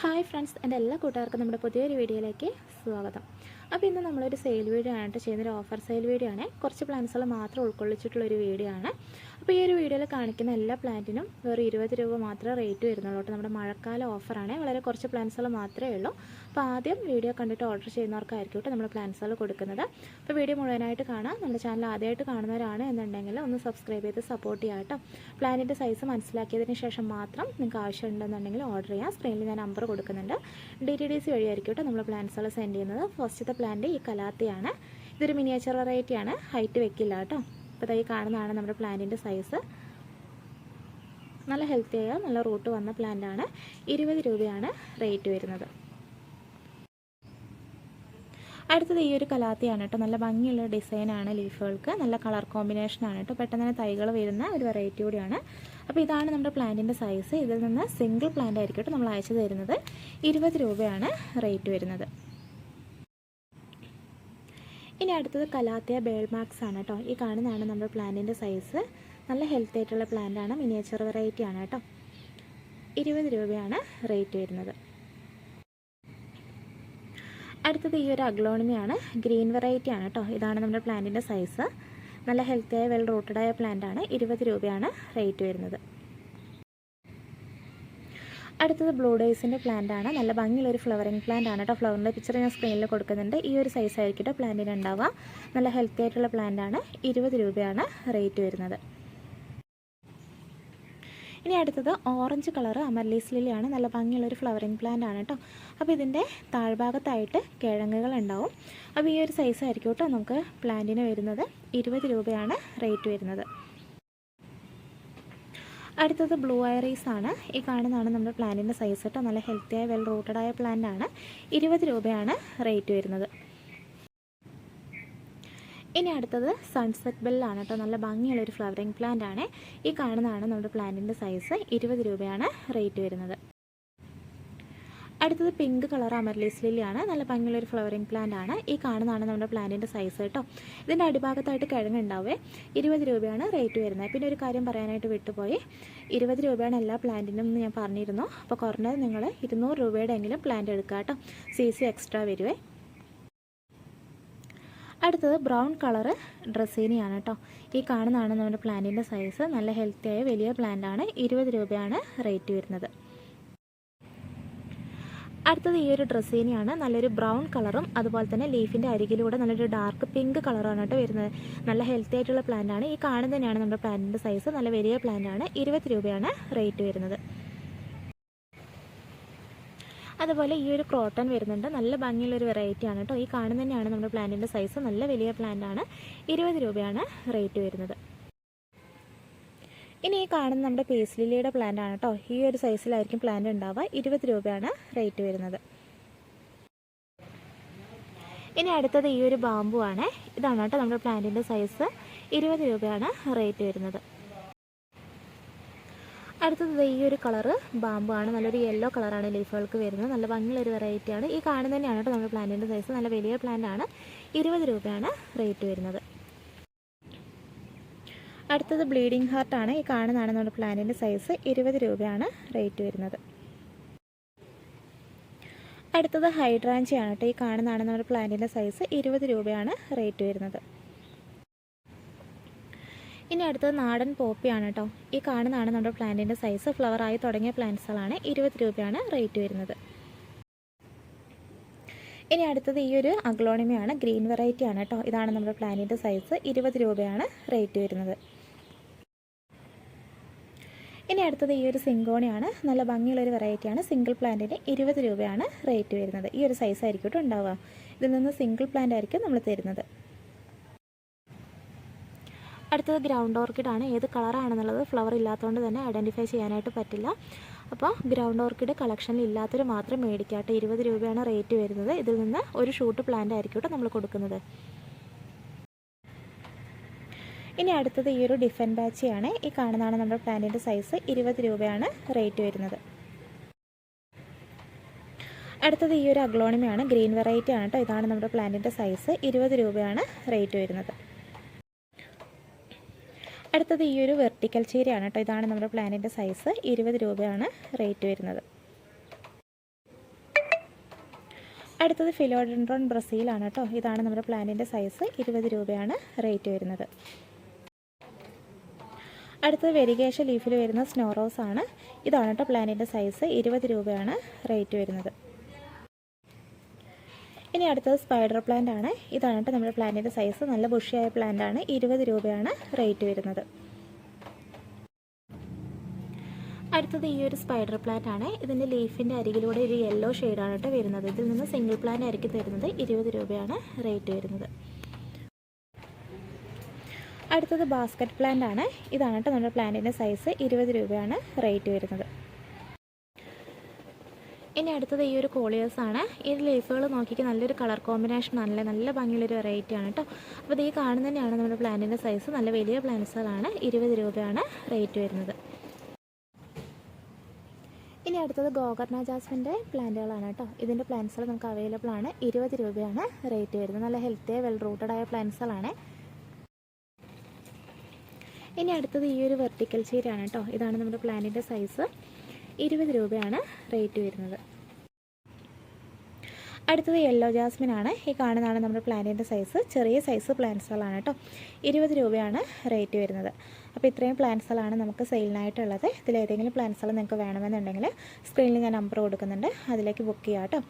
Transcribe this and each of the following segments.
Hi friends എന്റെ എല്ലാ കൂട്ടുകാർക്കും നമ്മുടെ പുതിയൊരു വീഡിയോയിലേക്ക് സ്വാഗതം. അപ്പോൾ ഇന്ന് നമ്മളൊരു സെയിൽ വീഡിയോ ആയിട്ട് ചെയ്യുന്നൊരു ഓഫർ സെയിൽ വീഡിയോ ആണ്. കുറച്ച് പ്ലാൻസുകൾ മാത്രം ഉൾക്കൊള്ളിച്ചിട്ടുള്ളൊരു വീഡിയോ ആണ്. അപ്പോൾ ഈ ഒരു വീഡിയോയിൽ കാണിക്കുന്ന എല്ലാ പ്ലാന്റിനും വെറും ഇരുപത് രൂപ മാത്രമേ റേറ്റ് വരുന്നുള്ളൂ കേട്ടോ. നമ്മുടെ മഴക്കാല ഓഫറാണ് വളരെ കുറച്ച് പ്ലാന്റ്സുകൾ മാത്രമേ ഉള്ളൂ. അപ്പോൾ ആദ്യം വീഡിയോ കണ്ടിട്ട് ഓർഡർ ചെയ്യുന്നവർക്കായിരിക്കും കേട്ടോ നമ്മൾ പ്ലാന്റ്സുകൾ കൊടുക്കുന്നത്. അപ്പോൾ വീഡിയോ മുഴുവനായിട്ട് കാണാം. നമ്മുടെ ചാനൽ ആദ്യമായിട്ട് കാണുന്നവരാണ് എന്നുണ്ടെങ്കിൽ ഒന്ന് സബ്സ്ക്രൈബ് ചെയ്ത് സപ്പോർട്ട് ചെയ്യാം കേട്ടോ. പ്ലാനിന്റെ സൈസ് മനസ്സിലാക്കിയതിന് ശേഷം മാത്രം നിങ്ങൾക്ക് ആവശ്യമുണ്ടെന്നുണ്ടെങ്കിൽ ഓർഡർ ചെയ്യാം. സ്ക്രീനിൽ ഞാൻ നമ്പർ കൊടുക്കുന്നുണ്ട്. ഡി ടി ഡി സി വഴിയായിരിക്കും കേട്ടോ നമ്മൾ പ്ലാന്റ്സുകൾ സെൻഡ് ചെയ്യുന്നത്. ഫസ്റ്റത്തെ പ്ലാന്റ് ഈ കലാത്തിയാണ്. ഇതൊരു മിനിയേച്ചർ വെറൈറ്റിയാണ് ഹൈറ്റ് വെക്കില്ല കേട്ടോ. അപ്പോൾ ഈ കാണുന്നതാണ് നമ്മുടെ പ്ലാന്റിന്റെ സൈസ് നല്ല ഹെൽത്തി ആയ നല്ല റൂട്ട് വന്ന പ്ലാന്റാണ് ഇരുപത് രൂപയാണ് റേറ്റ് വരുന്നത്. അടുത്തത് ഈ ഒരു കലാത്തിയാണ് കേട്ടോ. നല്ല ഭംഗിയുള്ള ഡിസൈനാണ് ലീഫുകൾക്ക് നല്ല കളർ കോമ്പിനേഷനാണ് കേട്ടോ. പെട്ടെന്ന് തന്നെ തൈകൾ വരുന്ന ഒരു വെറൈറ്റി കൂടിയാണ്. അപ്പോൾ ഇതാണ് നമ്മുടെ പ്ലാന്റിന്റെ സൈസ് ഇതിൽ നിന്ന് സിംഗിൾ പ്ലാന്റ് ആയിരിക്കും കേട്ടോ നമ്മൾ അയച്ചു തരുന്നത്. ഇരുപത് രൂപയാണ് റേറ്റ് വരുന്നത്. ഇനി അടുത്തത് കലാത്തിയ ബേൾമാക്സ് ആണ് കേട്ടോ. ഈ കാണുന്നതാണ് നമ്മുടെ പ്ലാന്റിന്റെ സൈസ് നല്ല ഹെൽത്തി ആയിട്ടുള്ള ആണ്. മിനിയേച്ചർ വെറൈറ്റി ആണ് കേട്ടോ. ഇരുപത് രൂപയാണ് റേറ്റ് വരുന്നത്. അടുത്തത് ഈ ഒരു അഗ്ലോണിമിയാണ് ഗ്രീൻ വെറൈറ്റി ആണ് കേട്ടോ. ഇതാണ് നമ്മുടെ പ്ലാന്റിന്റെ സൈസ് നല്ല ഹെൽത്തി ആയ വെൽ റൂട്ടഡായ ആണ്. ഇരുപത് രൂപയാണ് റേറ്റ് വരുന്നത്. അടുത്തത് ബ്ലൂ ഡേയ്സിന്റെ പ്ലാന്റ് ആണ്. നല്ല ഭംഗിയുള്ള ഒരു ഫ്ലവറിങ് പ്ലാന്റ് ആണ് കേട്ടോ ഫ്ലവറിന്റെ പിക്ചർ ഞാൻ സ്ക്രീനിൽ കൊടുക്കുന്നുണ്ട്. ഈ ഒരു സൈസ് ആയിരിക്കും കേട്ടോ പ്ലാന്റിന് ഉണ്ടാവുക നല്ല ഹെൽത്തി ആയിട്ടുള്ള പ്ലാന്റ് ആണ്. ഇരുപത് രൂപയാണ് റേറ്റ് വരുന്നത്. ഇനി അടുത്തത് ഓറഞ്ച് കളർ അമർലീസ് ലില്ലിയാണ് നല്ല ഭംഗിയുള്ള ഒരു ഫ്ലവറിങ് പ്ലാന്റ് ആണ് കേട്ടോ അപ്പോൾ ഇതിന്റെ താഴ്ഭാഗത്തായിട്ട് കിഴങ്ങുകൾ ഉണ്ടാവും അപ്പോൾ ഈ ഒരു സൈസ് ആയിരിക്കും കേട്ടോ നമുക്ക് പ്ലാന്റിന് വരുന്നത്. ഇരുപത് രൂപയാണ് റേറ്റ് വരുന്നത്. അടുത്തത് ബ്ലൂ ഐറീസ് ആണ്. ഈ കാണുന്നതാണ് നമ്മുടെ പ്ലാന്റിന്റെ സൈസ് കേട്ടോ നല്ല ഹെൽത്തിയായ വെൽ റൂട്ടഡ് ആയ പ്ലാന്റ് ആണ്. ഇരുപത് രൂപയാണ് റേറ്റ് വരുന്നത്. ഇനി അടുത്തത് സൺസെറ്റ് ബെല്ലാണ് കേട്ടോ നല്ല ഭംഗിയുള്ളൊരു ഫ്ലവറിങ് പ്ലാന്റ് ആണ്. ഈ കാണുന്നതാണ് നമ്മുടെ പ്ലാന്റിന്റെ സൈസ് ഇരുപത് രൂപയാണ് റേറ്റ് വരുന്നത്. അടുത്തത് പിങ്ക് കളർ അമർലീസ് ലില്ലിയാണ് നല്ല ഭംഗിയുള്ള ഒരു ഫ്ലവറിംഗ് പ്ലാന്റ് ആണ്. ഈ കാണുന്നതാണ് നമ്മുടെ പ്ലാന്റിന്റെ സൈസ് കേട്ടോ. ഇതിന്റെ അടിഭാഗത്തായിട്ട് കിഴങ്ങുണ്ടാവേ. ഇരുപത് രൂപയാണ് റേറ്റ് വരുന്നത്. പിന്നെ ഒരു കാര്യം പറയാനായിട്ട് വിട്ടുപോയി. ഇരുപത് രൂപയാണ് എല്ലാ പ്ലാന്റിനും ഞാൻ പറഞ്ഞിരുന്നു. അപ്പോൾ കുറഞ്ഞത് നിങ്ങൾ ഇരുന്നൂറ് രൂപയുടെ എങ്കിലും പ്ലാന്റ് എടുക്കുക കേട്ടോ. സി സി എക്സ്ട്രാ വരുവേ. അടുത്തത് ബ്രൗൺ കളറ് ഡ്രസ്സീനിയാണ് കേട്ടോ. ഈ കാണുന്നതാണ് നമ്മുടെ പ്ലാന്റിന്റെ സൈസ് നല്ല ഹെൽത്തിയായ വലിയ പ്ലാന്റ് ആണ്. ഇരുപത് രൂപയാണ് റേറ്റ് വരുന്നത്. അടുത്തത് ഈ ഒരു ഡ്രസ്സീനിയാണ് നല്ലൊരു ബ്രൗൺ കളറും അതുപോലെ തന്നെ ലീഫിന്റെ അരികിലൂടെ നല്ലൊരു ഡാർക്ക് പിങ്ക് കളറാണ് കേട്ടോ വരുന്നത്. നല്ല ഹെൽത്തി ആയിട്ടുള്ള പ്ലാന്റ് ആണ്. ഈ കാണുന്ന തന്നെയാണ് നമ്മുടെ പ്ലാന്റിന്റെ സൈസ് നല്ല വലിയ പ്ലാന്റ് ആണ്. ഇരുപത് രൂപയാണ് റേറ്റ് വരുന്നത്. അതുപോലെ ഈ ഒരു ക്രോട്ടൺ വരുന്നുണ്ട്. നല്ല ഭംഗിയുള്ള ഒരു വെറൈറ്റി ആണ് കേട്ടോ ഈ കാണുന്ന തന്നെയാണ് നമ്മുടെ പ്ലാന്റിന്റെ സൈസ് നല്ല വലിയ പ്ലാന്റ് ആണ്. ഇരുപത് രൂപയാണ് റേറ്റ് വരുന്നത്. ഇനി ഈ കാണുന്ന നമ്മുടെ പേസ്ലിലിയുടെ പ്ലാന്റ് ആണ് കേട്ടോ ഈ ഒരു സൈസിലായിരിക്കും പ്ലാന്റ് ഉണ്ടാവുക. ഇരുപത് രൂപയാണ് റേറ്റ് വരുന്നത്. ഇനി അടുത്തത് ഈ ഒരു ബാമ്പു ആണ്. ഇതാണ് കേട്ടോ നമ്മുടെ പ്ലാന്റിന്റെ സൈസ് ഇരുപത് രൂപയാണ് റേറ്റ് വരുന്നത്. അടുത്തത് ഈ ഒരു കളറ് ബാമ്പു ആണ്. നല്ലൊരു യെല്ലോ കളറാണ് ലീഫുകൾക്ക് വരുന്നത്. നല്ല ഭംഗിയുള്ള ഒരു വെറൈറ്റിയാണ് ഈ കാണുന്നതന്നെയാണ് കേട്ടോ നമ്മുടെ പ്ലാന്റിന്റെ സൈസ് നല്ല വലിയ പ്ലാന്റ് ആണ്. ഇരുപത് രൂപയാണ് റേറ്റ് വരുന്നത്. അടുത്തത് ബ്ലീഡിംഗ് ഹാർട്ടാണ് ഈ കാണുന്നതാണ് നമ്മുടെ പ്ലാന്റിന്റെ സൈസ്. ഇരുപത് രൂപയാണ് റേറ്റ് വരുന്നത്. അടുത്തത് ഹൈഡ്രാഞ്ചിയാണ് കേട്ടോ. ഈ കാണുന്നതാണ് നമ്മുടെ പ്ലാന്റിന്റെ സൈസ്. ഇരുപത് രൂപയാണ് റേറ്റ് വരുന്നത്. ഇനി അടുത്തത് നാടൻ പോപ്പിയാണ് കേട്ടോ. ഈ കാണുന്നതാണ് നമ്മുടെ പ്ലാന്റിന്റെ സൈസ്. ഫ്ലവറായി തുടങ്ങിയ പ്ലാന്റ്സുകളാണ്. ഇരുപത് രൂപയാണ് റേറ്റ് വരുന്നത്. ഇനി അടുത്തത് ഈ ഒരു അഗ്ലോണിമയാണ്. ഗ്രീൻ വെറൈറ്റി ആണ് കേട്ടോ. ഇതാണ് നമ്മുടെ പ്ലാന്റിന്റെ സൈസ്. ഇരുപത് രൂപയാണ് റേറ്റ് വരുന്നത്. ഇനി അടുത്തത് ഈ ഒരു സിങ്കോണിയാണ്. നല്ല ഭംഗിയുള്ളൊരു വെറൈറ്റിയാണ് സിംഗിൾ പ്ലാന്റിന് ഇരുപത് രൂപയാണ് റേറ്റ് വരുന്നത്. ഈ ഒരു സൈസ് ആയിരിക്കും ഉണ്ടാവുക. ഇതിൽ നിന്ന് സിംഗിൾ പ്ലാന്റ് ആയിരിക്കും നമ്മൾ തരുന്നത്. അടുത്തത് ഗ്രൗണ്ട് ഓർക്കിഡ് ആണ്. ഏത് കളറാണെന്നുള്ളത് ഫ്ലവർ ഇല്ലാത്തതുകൊണ്ട് തന്നെ ഐഡന്റിഫൈ ചെയ്യാനായിട്ട് പറ്റില്ല. അപ്പോൾ ഗ്രൗണ്ട് ഓർക്കിഡ് കളക്ഷനിൽ ഇല്ലാത്തൊരു മാത്രം മേടിക്കാട്ടെ ഇരുപത് രൂപയാണ് റേറ്റ് വരുന്നത്. ഇതിൽ നിന്ന് ഒരു ഷൂട്ട് പ്ലാന്റ് ആയിരിക്കും കേട്ടോ നമ്മൾ കൊടുക്കുന്നത്. ഇനി അടുത്തത് ഈ ഒരു ഡിഫൻ ബാച്ചിയാണ്. ഈ കാണുന്നതാണ് നമ്മുടെ പ്ലാന്റിന്റെ സൈസ് ഇരുപത് രൂപയാണ് റേറ്റ് വരുന്നത്. അടുത്തത് ഈ ഒരു അഗ്ലോണിമയാണ്. ഗ്രീൻ വെറൈറ്റി ആണ് കേട്ടോ ഇതാണ് നമ്മുടെ പ്ലാന്റിന്റെ സൈസ് ഇരുപത് രൂപയാണ് റേറ്റ് വരുന്നത്. അടുത്തത് ഈ ഒരു വെർട്ടിക്കൽ ചീരയാണ് കേട്ടോ ഇതാണ് നമ്മുടെ പ്ലാന്റിന്റെ സൈസ് ഇരുപത് രൂപയാണ് റേറ്റ് വരുന്നത്. അടുത്തത് ഫിലോഡൻഡ്രോൺ ബ്രസീലാണ് കേട്ടോ ഇതാണ് നമ്മുടെ പ്ലാന്റിന്റെ സൈസ് ഇരുപത് രൂപയാണ് റേറ്റ് വരുന്നത്. അടുത്തത് വെരിഗേഷൻ ലീഫിൽ വരുന്ന സ്നോ റോസ് ആണ്. ഇതാണ് കേട്ടോ പ്ലാന്റിന്റെ സൈസ്. ഇരുപത് രൂപയാണ് റേറ്റ് വരുന്നത്. ഇനി അടുത്തത് സ്പൈഡർ പ്ലാന്റ് ആണ്. ഇതാണ് കേട്ടോ നമ്മുടെ പ്ലാന്റിന്റെ സൈസ്. നല്ല ബുഷിയായ പ്ലാന്റ് ആണ്. ഇരുപത് രൂപയാണ് റേറ്റ് വരുന്നത്. അടുത്തത് ഈ ഒരു സ്പൈഡർ പ്ലാന്റ് ആണ്. ഇതിന്റെ ലീഫിന്റെ അരികിലൂടെ ഒരു യെല്ലോ ഷെയ്ഡാണ് കേട്ടോ വരുന്നത്. ഇതിൽ നിന്ന് സിംഗിൾ പ്ലാന്റ് ആയിരിക്കും തരുന്നത്. ഇരുപത് രൂപയാണ് റേറ്റ് വരുന്നത്. അടുത്തത് ബാസ്ക്കറ്റ് പ്ലാന്റ് ആണ്. ഇതാണ് കേട്ടോ നമ്മുടെ പ്ലാന്റിന്റെ സൈസ് ഇരുപത് രൂപയാണ് റേറ്റ് വരുന്നത്. ഇനി അടുത്തത് ഈ ഒരു കോളിയേഴ്സ് ആണ്. ഈ ലീഫുകൾ നോക്കിയിട്ട് നല്ലൊരു കളർ കോമ്പിനേഷൻ ആണല്ലേ നല്ല ഭംഗിയുള്ളൊരു വെറൈറ്റി ആണ് കേട്ടോ അപ്പോൾ ഈ കാണുന്ന തന്നെയാണ് നമ്മുടെ പ്ലാന്റിന്റെ സൈസ് നല്ല വലിയ പ്ലാന്റ്സുകളാണ് ഇരുപത് രൂപയാണ് റേറ്റ് വരുന്നത്. ഇനി അടുത്തത് ഗോകർണ ജാസ്മിന്റെ പ്ലാന്റുകളാണ് കേട്ടോ ഇതിന്റെ പ്ലാന്റ്സുകൾ നമുക്ക് അവൈലബിൾ ആണ്. ഇരുപത് രൂപയാണ് റേറ്റ് വരുന്നത്. നല്ല ഹെൽത്തി വെൽ റൂട്ടഡ് ആയ പ്ലാന്റ്സുകളാണ് ഇനി അടുത്തത് ഈ ഒരു വെർട്ടിക്കൽ ചീരയാണ് കേട്ടോ ഇതാണ് നമ്മുടെ പ്ലാനിന്റെ സൈസ് ഇരുപത് രൂപയാണ് റേറ്റ് വരുന്നത്. അടുത്തത് യെല്ലോ ജാസ്മിൻ ആണ്. ഈ കാണുന്നതാണ് നമ്മുടെ പ്ലാന്റിന്റെ സൈസ് ചെറിയ സൈസ് പ്ലാന്റ്സുകളാണ് കേട്ടോ ഇരുപത് രൂപയാണ് റേറ്റ് വരുന്നത്. അപ്പോൾ ഇത്രയും പ്ലാന്റ്സുകളാണ് നമുക്ക് സെയിലിനായിട്ടുള്ളത് ഇതിലേതെങ്കിലും പ്ലാന്റ്സുകൾ നിങ്ങൾക്ക് വേണമെന്നുണ്ടെങ്കിൽ സ്ക്രീനിൽ ഞാൻ നമ്പർ കൊടുക്കുന്നുണ്ട്. അതിലേക്ക് ബുക്ക് ചെയ്യാം കേട്ടോ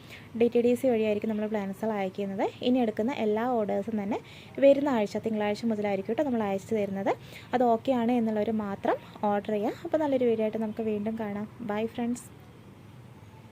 ഡി ടി ഡി സി വഴിയായിരിക്കും നമ്മൾ പ്ലാന്റ്സുകൾ അയക്കുന്നത്. ഇനി എടുക്കുന്ന എല്ലാ ഓർഡേഴ്സും തന്നെ വരുന്ന ആഴ്ച തിങ്കളാഴ്ച മുതലായിരിക്കും കേട്ടോ നമ്മൾ അയച്ചു തരുന്നത്. അത് ഓക്കെ ആണ് എന്നുള്ളവർ മാത്രം ഓർഡർ ചെയ്യുക അപ്പോൾ നല്ലൊരു വീഡിയോ ആയിട്ട് നമുക്ക് വീണ്ടും കാണാം. Bye friends